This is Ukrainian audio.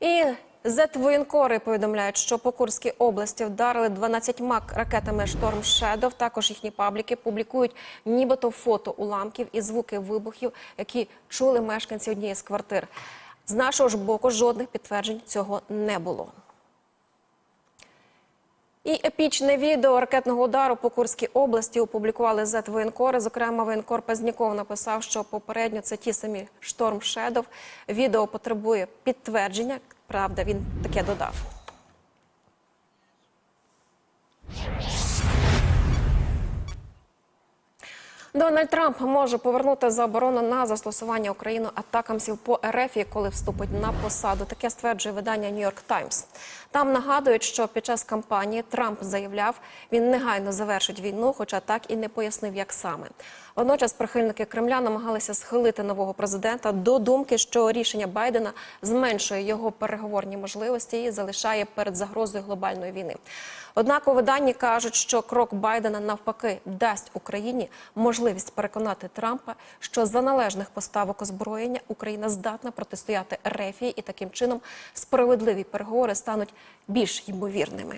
І Зетвоєнкори повідомляють, що по Курській області вдарили 12 ракетами «Шторм Шедов». Також їхні пабліки публікують нібито фото уламків і звуки вибухів, які чули мешканці однієї з квартир. З нашого ж боку жодних підтверджень цього не було. І епічне відео ракетного удару по Курській області опублікували зет воєнкори. Зокрема, воєнкор Пазніков написав, що попередньо це ті самі шторм Шедов. Відео потребує підтвердження. Правда, він таке додав. Дональд Трамп може повернути заборону на застосування Україну атакамсів по РФ, коли вступить на посаду. Таке стверджує видання Нью-Йорк Таймс. Там нагадують, що під час кампанії Трамп заявляв, він негайно завершить війну, хоча так і не пояснив, як саме. Водночас прихильники Кремля намагалися схилити нового президента до думки, що рішення Байдена зменшує його переговорні можливості і залишає перед загрозою глобальної війни. Однак у виданні кажуть, що крок Байдена навпаки дасть Україні можливість переконати Трампа, що за належних поставок озброєння Україна здатна протистояти Рефії, і таким чином справедливі переговори стануть більш ймовірними.